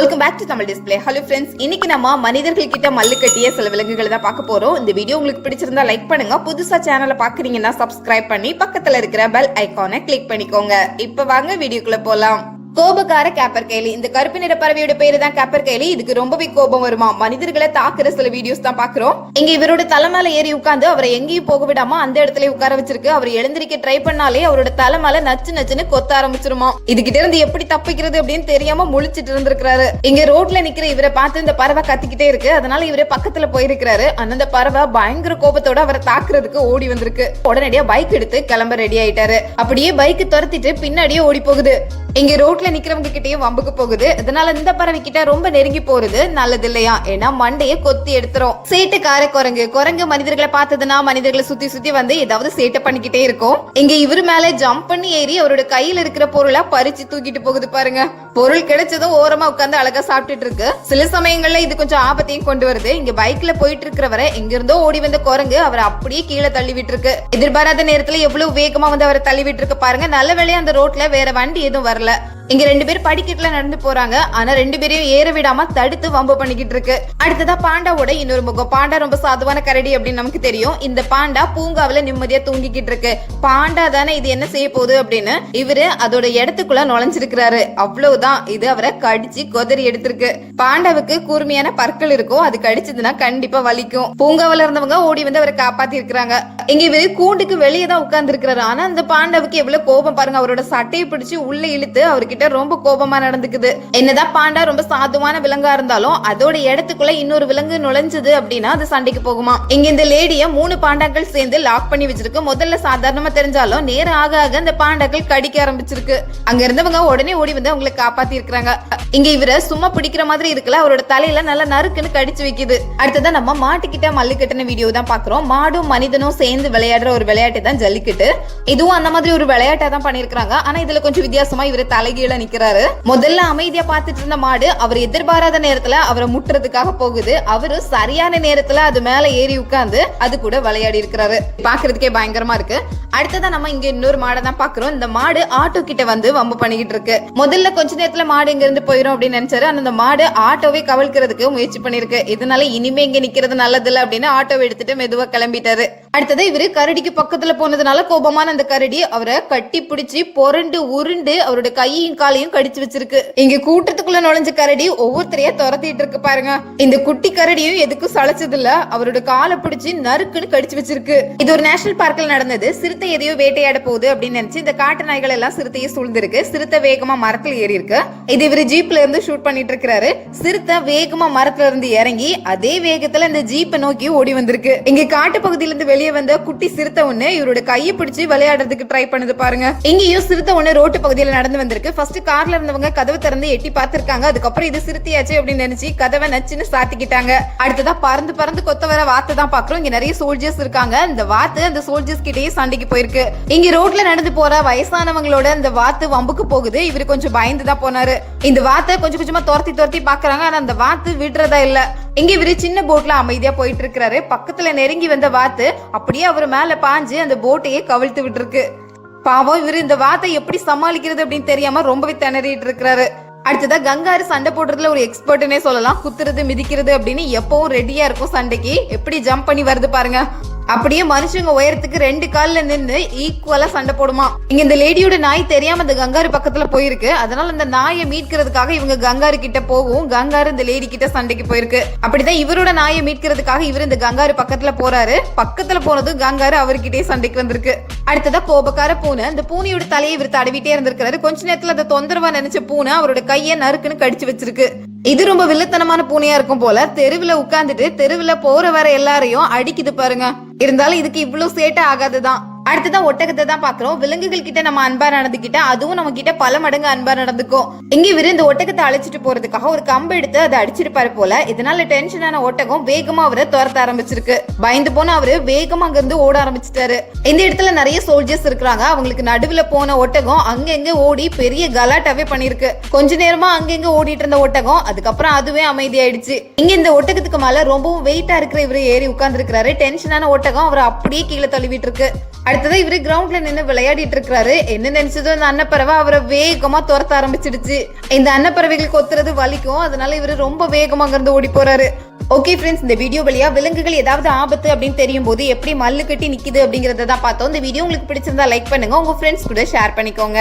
Welcome back to Tamil display hello friends இன்னைக்கு நம்ம மனிதர்கள் கிட்ட மல்லு கட்டிய சில விலங்குகளை தான் பார்க்க போறோம். இந்த வீடியோ உங்களுக்கு பிடிச்சிருந்தா லைக் பண்ணுங்க. புதுசா சேனலை பாக்குறீங்கன்னா சப்ஸ்கிரைப் பண்ணி பக்கத்துல இருக்கிற பெல் ஐக்கானை கிளிக் பண்ணிக்கோங்க. இப்போ வாங்க வீடியோக்குள்ள போலாம். கோபக்கார கேப்பர் கேலி இந்த கருப்பு நிற பறவையோட பேரு தான் கேப்பர் கேலி இதுக்கு ரொம்பவே கோபம் வருமா? மனிதர்களை தாக்குற சில வீடியோஸ் தான் பாக்குறோம் இங்க இவரோட தலை மேல ஏறி உட்காந்து அவரை எங்கேயும் போக விடாம அந்த இடத்துல உட்கார வச்சிருக்கு. அவர் எழுந்திருக்க ட்ரை பண்ணாலே அவரோட தலை மேல நச்சு நச்சுன்னு கொத்த ஆரம்பிச்சிருமா? இதுகிட்ட இருந்து எப்படி தப்பிக்கிறது அப்படின்னு தெரியாம முழிச்சிட்டு இருந்திருக்காரு இங்க ரோட்ல நிக்கிற இவரை பார்த்து இந்த பறவை கத்திக்கிட்டே இருக்கு. அதனால இவரே பக்கத்துல போயிருக்கிறாரு. அந்த பறவை பயங்கர கோபத்தோட அவரை தாக்குறதுக்கு ஓடி வந்திருக்கு. உடனடியா பைக் எடுத்து கிளம்ப ரெடி ஆயிட்டாரு. அப்படியே பைக் துரத்திட்டு பின்னாடியே ஓடி போகுது. இங்க ரோட்ல நிக்கிறவங்க கிட்டயும் வம்புக்கு போகுது. இதனால இந்த பறவை கிட்ட ரொம்ப நெருங்கி போறது நல்லது இல்லையா ஏன்னா மண்டைய கொத்தி எடுத்துரும். சேட்டுக்கார குரங்கு. குரங்கு மனிதர்களை பார்த்ததுன்னா மனிதர்களை சுத்தி சுத்தி வந்து ஏதாவது சேட்டை பண்ணிக்கிட்டே இருக்கும். இங்க இவரு மேல ஜம்ப் பண்ணி ஏறி அவரோட கையில இருக்கிற பொருளை பறிச்சு தூக்கிட்டு போகுது பாருங்க. பொருள் கிடைச்சதும் ஓரமா உட்கார்ந்து அழகா சாப்பிட்டுட்டு இருக்கு. சில சமயங்கள்ல இது கொஞ்சம் ஆபத்தையும் கொண்டு வருது. இங்க பைக்ல போயிட்டு இருக்கிறவரை எங்க இருந்தோ ஓடி வந்த குரங்கு அவரை அப்படியே கீழே தள்ளி விட்டுருக்கு எதிர்பாராத நேரத்துல எவ்வளவு வேகமா வந்து அவரை தள்ளி விட்டுருக்கு பாருங்க. நல்ல வேளையா அந்த ரோட்ல வேற வண்டி எதுவும் வரல. இங்க ரெண்டு பேர் படிக்கட்டுல நடந்து போறாங்க. ஆனா ரெண்டு பேரையும் ஏற விடாம தடுத்து வம்பு பண்ணிக்கிட்டு இருக்கு. அடுத்ததா பாண்டாவோட இன்னொரு முகம். பாண்டா ரொம்ப சாதுவான கரடி அப்படின்னு நமக்கு தெரியும். இந்த பாண்டா பூங்காவில நிம்மதியா தூங்கிக்கிட்டு இருக்கு. பாண்டா தானே இது என்ன செய்ய போகுது அப்படின்னு இவரு அதோட இடத்துக்குள்ள நுழைஞ்சிருக்கிறாரு. அவ்வளவுதான். இது அவரை கடிச்சு கொதறி எடுத்திருக்கு. பாண்டாவுக்கு கூர்மையான பற்கள் இருக்கும். அது கடிச்சதுன்னா கண்டிப்பா வலிக்கும். பூங்காவில இருந்தவங்க ஓடி வந்து அவரை காப்பாத்தி இருக்கிறாங்க இங்க இவரு கூண்டுக்கு வெளியே தான் உட்கார்ந்து இருக்கிறாரு ஆனா அந்த பாண்டாவுக்கு எவ்வளவு கோபம் பாருங்க. அவரோட சட்டையை பிடிச்சு உள்ள இழுத்து அவர்கிட்ட ரொம்ப கோபமா நடந்துக்குது. என்னதான் பாண்டா ரொம்ப சாதுவான விலங்கா இருந்தாலும் அதோட இடத்துக்குள்ள இன்னொரு விலங்கு நுழைஞ்சது அப்படின்னா அது சண்டைக்கு போகுமா? இங்க இந்த லேடிய மூணு பாண்டாக்கள் சேர்ந்து லாக் பண்ணி வச்சிருக்கு. முதல்ல சாதாரணமா தெரிஞ்சாலும் நேரம் ஆக ஆக அந்த பாண்டாக்கள் கடிக்க ஆரம்பிச்சிருக்கு. அங்க இருந்தவங்க உடனே ஓடி வந்து அவங்களை காப்பாத்தி இருக்கிறாங்க. இங்க இவர சும்மா பிடிக்கிற மாதிரி இருக்குல்ல அவரோட தலையில நல்லா நறுக்குன்னு கடிச்சு வைக்குது. அடுத்ததான் நம்ம மாட்டுக்கிட்ட மல்லுக்கட்டுன வீடியோ தான் பாக்குறோம். மாடும் மனிதனும் சேர்ந்து விளையாடுற ஒரு விளையாட்டு தான் ஜல்லிக்கட்டு. இதுவும் அந்த மாதிரி ஒரு விளையாட்டா தான் பண்ணிருக்காங்க ஆனா இதுல கொஞ்சம் வித்தியாசமா இவர் தலைகீழ நிக்கிறாரு. முதல்ல அமைதியா பாத்துட்டு இருந்த மாடு அவர் எதிர்பாராத நேரத்துல அவரை முட்டுறதுக்காக போகுது. அவரு சரியான நேரத்துல அது மேல ஏறி உட்கார்ந்து அது கூட விளையாடி இருக்கிறாரு. பாக்குறதுக்கே பயங்கரமா இருக்கு. அடுத்ததா நம்ம இங்க இன்னொரு மாடை தான் பாக்குறோம் இந்த மாடு ஆட்டோ கிட்ட வந்து வம்பு பண்ணிக்கிட்டு இருக்கு. முதல்ல கொஞ்ச நேரத்துல மாடு இங்க இருந்து போயிரும் அப்படின்னு நினைச்சாரு. அந்த மாடு ஆட்டோவை கவழ்க்கிறதுக்கு முயற்சி பண்ணிருக்கு இதனால இனிமே இங்க நிக்கிறது நல்லது இல்ல அப்படின்னு ஆட்டோவை எடுத்துட்டு மெதுவா கிளம்பிட்டாரு. அடுத்தது இவரு கரடிக்கு பக்கத்துல போனதுனால கோபமான அந்த கரடி அவரை கட்டி பிடிச்சி பொருண்டு உருண்டு அவரோட கையையும் காலையும் கடிச்சு வச்சிருக்கு. இங்க கூட்டத்துக்குள்ள நுழைஞ்ச கரடி ஒவ்வொருத்தரையா துரத்திட்டு இருக்கு பாருங்க. இந்த குட்டி கரடியும் எதுக்கும் சளைச்சது இல்ல அவரோட காலை பிடிச்சி நறுக்குன்னு கடிச்சு வச்சிருக்கு. இது ஒரு நேஷனல் பார்க்ல நடந்தது. சிறுத்தை எதையோ வேட்டையாட போகுது அப்படின்னு நினைச்சு இந்த காட்டு நாய்கள் எல்லாம் சிறுத்தையை சூழ்ந்திருக்கு. சிறுத்தை வேகமா மரத்துல ஏறி இருக்கு. இது இவரு ஜீப்ல இருந்து ஷூட் பண்ணிட்டு இருக்காரு சிறுத்தை வேகமா மரத்துல இருந்து இறங்கி அதே வேகத்துல இந்த ஜீப்பை நோக்கி ஓடி வந்திருக்கு. இங்க காட்டு பகுதியில இருந்து வெளியே வந்த குட்டி சிறுத்தை ஒண்ணு இவரோட கையை பிடிச்சு விளையாடுறதுக்கு ட்ரை பண்ணுது பாருங்க. இங்கேயும் சிறுத்தை ஒண்ணு ரோட்டு பகுதியில நடந்து வந்திருக்கு. ஃபர்ஸ்ட் கார்ல இருந்தவங்க கதவு திறந்து எட்டி பார்த்திருக்காங்க. அதுக்கப்புறம் இது சிறுத்தையாச்சு அப்படின்னு நினைச்சு கதவை நச்சுன்னு சாத்திக்கிட்டாங்க. அடுத்ததா பறந்து பறந்து கொத்த வர வாத்து தான் பாக்குறோம். இங்க நிறைய சோல்ஜர்ஸ் இருக்காங்க. இந்த வாத்து அந்த சோல்ஜர்ஸ் கிட்டேயே சண்டைக்கு போயிருக்கு. இங்க ரோட்ல நடந்து போற வயசானவங்களோட இந்த வாத்து வம்புக்கு போகுது. இவரு கொஞ்சம் பயந்து தான் போனாரு. இந்த வாத்தை கொஞ்சம் கொஞ்சமா துரத்தி துரத்தி பாக்குறாங்க. ஆனா அந்த வாத்து விடுறதா இல்ல. இங்க இவரு சின்ன போட்ல அமைதியா போயிட்டு இருக்கிறாரு பக்கத்துல நெருங்கி வந்த வாத்து அப்படியே அவர் மேல பாஞ்சு அந்த போட்டையே கவிழ்த்து விட்டுருக்கு. பாவம் இவரு இந்த வாத்தை எப்படி சமாளிக்கிறது அப்படின்னு தெரியாம ரொம்பவே திணறிட்டு இருக்கிறாரு. அடுத்ததா கங்காரு சண்டை போடுறதுல ஒரு எக்ஸ்பர்ட்னே சொல்லலாம். குத்துறது மிதிக்கிறது அப்படின்னு எப்பவும் ரெடியா இருக்கும் சண்டைக்கு. எப்படி ஜம்ப் பண்ணி வருது பாருங்க. அப்படியே மனுஷங்க உயரத்துக்கு ரெண்டு கால்ல நின்று ஈக்குவலா சண்டை போடுமா? இங்க இந்த லேடியோட நாய் தெரியாம இந்த கங்காரு பக்கத்துல போயிருக்கு. அதனால இந்த நாயை மீட்கிறதுக்காக இவங்க கங்காரு கிட்ட போகும் கங்காரு இந்த லேடி கிட்ட சண்டைக்கு போயிருக்கு. அப்படிதான் இவரோட நாயை மீட்கிறதுக்காக இவர் இந்த கங்காரு பக்கத்துல போறாரு. பக்கத்துல போனதும் கங்காரு அவர்கிட்டயே சண்டைக்கு வந்திருக்கு. அடுத்ததா கோபக்கார பூனை. அந்த பூனையோட தலையை இவர் தடவிட்டே இருந்திருக்காரு கொஞ்ச நேரத்துல அந்த தொந்தரவா நினைச்ச பூனை அவரோட கையை நறுக்குன்னு கடிச்சு வச்சிருக்கு. இது ரொம்ப வில்லத்தனமான பூனையா இருக்கும் போல தெருவுல உட்காந்துட்டு தெருவுல போற வர எல்லாரையும் அடிக்குது பாருங்க. இருந்தாலும் இதுக்கு இவ்வளவு சேட்டை ஆகாதுதான். அடுத்ததான் ஒட்டகத்தை தான் பாக்குறோம் விலங்குகள் கிட்ட நம்ம அன்பா நடந்துகிட்ட அதுவும் நம்ம கிட்ட பல மடங்கு அன்பா நடந்துக்கும். இங்க இவரு இந்த ஒட்டகத்தை அழைச்சிட்டு போறதுக்காக ஒரு கம்பு எடுத்து அதை அடிச்சிருப்பாரு போல. இதனால டென்ஷனான ஒட்டகம் வேகமா அவரை துரத்த ஆரம்பிச்சிருக்கு. பயந்து போன அவரு வேகமா அங்க இருந்து ஓட ஆரம்பிச்சிட்டாரு. இந்த இடத்துல நிறைய சோல்ஜர்ஸ் இருக்கிறாங்க. அவங்களுக்கு நடுவுல போன ஒட்டகம் அங்கங்க ஓடி பெரிய கலாட்டாவே பண்ணிருக்கு கொஞ்ச நேரமா அங்கங்க ஓடிட்டு இருந்த ஒட்டகம் அதுக்கப்புறம் அதுவே அமைதியாயிடுச்சு. இங்க இந்த ஒட்டகத்துக்கு மேல ரொம்பவும் வெயிட்டா இருக்கிற இவரு ஏறி உட்கார்ந்து இருக்கிறாரு டென்ஷனான ஒட்டகம் அவரை அப்படியே கீழே தள்ளிவிட்டு இருக்கு அடுத்தது இவரு கிரவுண்ட்ல நின்று விளையாடிட்டு இருக்காரு என்ன நினைச்சதோ இந்த அன்னப்பறவை அவரை வேகமா துரத்த ஆரம்பிச்சிடுச்சு. இந்த அன்னப்பறவைகள் கொத்துறது வலிக்கும். அதனால இவரு ரொம்ப வேகமா அங்கிருந்து ஓடி போறாரு. ஓகே ஃப்ரெண்ட்ஸ் இந்த வீடியோ வழியா விலங்குகள் ஏதாவது ஆபத்து அப்படின்னு தெரியும் போது எப்படி மல்லு கட்டி நிக்குது அப்படிங்கறத தான் பார்த்தோம். இந்த வீடியோ உங்களுக்கு பிடிச்சிருந்தா லைக் பண்ணுங்க. உங்க ஃப்ரெண்ட்ஸ் கூட ஷேர் பண்ணிக்கோங்க.